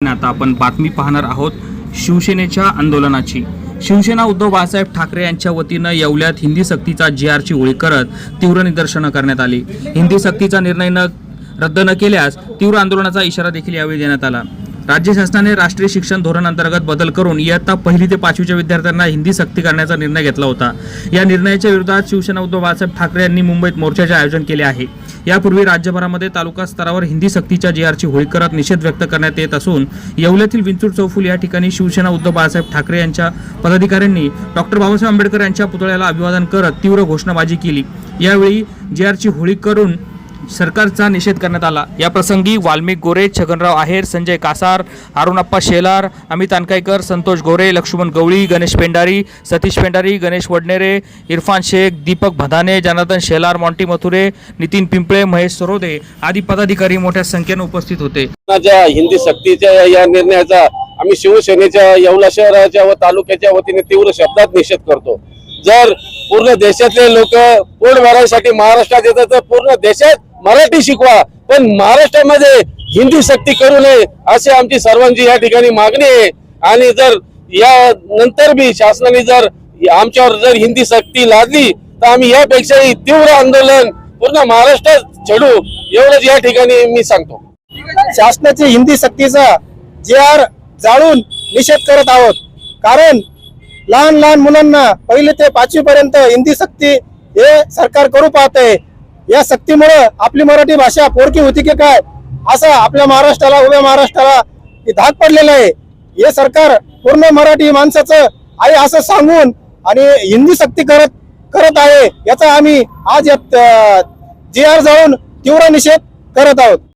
आता आपण बातमी पाहणार आहोत शिवसेनेच्या आंदोलनाची. शिवसेना उद्धव बाळासाहेब ठाकरे यांच्या वतीनं येवल्यात हिंदी सक्तीचा जी आरची होळी करत तीव्र निदर्शनं करण्यात आली. हिंदी सक्तीचा निर्णय न रद्द न केल्यास तीव्र आंदोलनाचा इशारा देखील यावेळी देण्यात आला. राज्य शासनाने राष्ट्रीय शिक्षण धोरण अंतर्गत बदल करून इयत्ता पहिली ते पाचवीच्या विद्यार्थ्यांना हिंदी सक्ती करण्याचा निर्णय घेतला होता. या निर्णयाच्या विरोधात शिवसेना उद्धव बाळासाहेब ठाकरे यांनी मुंबईत मोर्चाचे आयोजन केले आहे. यापूर्वी राज्यभरामध्ये तालुका स्तरावर हिंदी सक्तीच्या जे आरची होळी करत निषेध व्यक्त करण्यात येत असून येवल्यातील विंचूर चौफुल या ठिकाणी शिवसेना उद्धव बाळासाहेब ठाकरे यांच्या पदाधिकाऱ्यांनी डॉक्टर बाबासाहेब आंबेडकर यांच्या पुतळ्याला अभिवादन करत तीव्र घोषणाबाजी केली. यावेळी जे आरची होळी करून सरकारचा निषेध करण्यात आला. या प्रसंगी वाल्मिक गोरे छगनराव आहेर संजय कासार अरुणाप्पा शेलार अमित अनकायकर संतोष गोरे लक्ष्मण गवळी गणेश पेंडारी सतीश पेंडारी गणेश वडनेरे इरफान शेख दीपक भदाने जनार्दन शेलार मॉन्टी मथुरे नितीन पिंपळे महेश सरोदे आदी पदाधिकारी मोठ्या संख्येने उपस्थित होते. हिंदी सक्तीच्या या निर्णयाचा आम्ही शिवसेनेच्या येवला शहराच्या व तालुक्याच्या वतीने तीव्र शब्दात निषेध करतो. जर पूर्ण देशातले लोक पोट भरायसाठी महाराष्ट्रात येतात तर पूर्ण देशात मराठी शिकवा. पण महाराष्ट्रामध्ये हिंदी सक्ती करू नये अशी आमची सर्वांची या ठिकाणी मागणी आहे. आणि जर या नंतर बी शासनाने जर आमच्यावर जर हिंदी सक्ती लादली तर आम्ही यापेक्षाही तीव्र आंदोलन पूर्ण महाराष्ट्रात छेडू एवढंच या ठिकाणी मी सांगतो. शासनाची हिंदी सक्तीचा जे आर जाळून निषेध करत आहोत. कारण लहान लहान मुलांना पहिले ते पाचवी पर्यंत हिंदी सक्ती हे सरकार करू पाहत. आहे या सक्तीमुळे आपली मराठी भाषा पोरकी होती की काय? असं आपल्या महाराष्ट्राला उभ्या महाराष्ट्राला धाक पडलेलं आहे. हे सरकार पूर्ण मराठी माणसाचं आहे असं सांगून आणि हिंदी सक्ती करत करत आहे. याचा आम्ही आज या जी आर जाऊन तीव्र निषेध करत आहोत.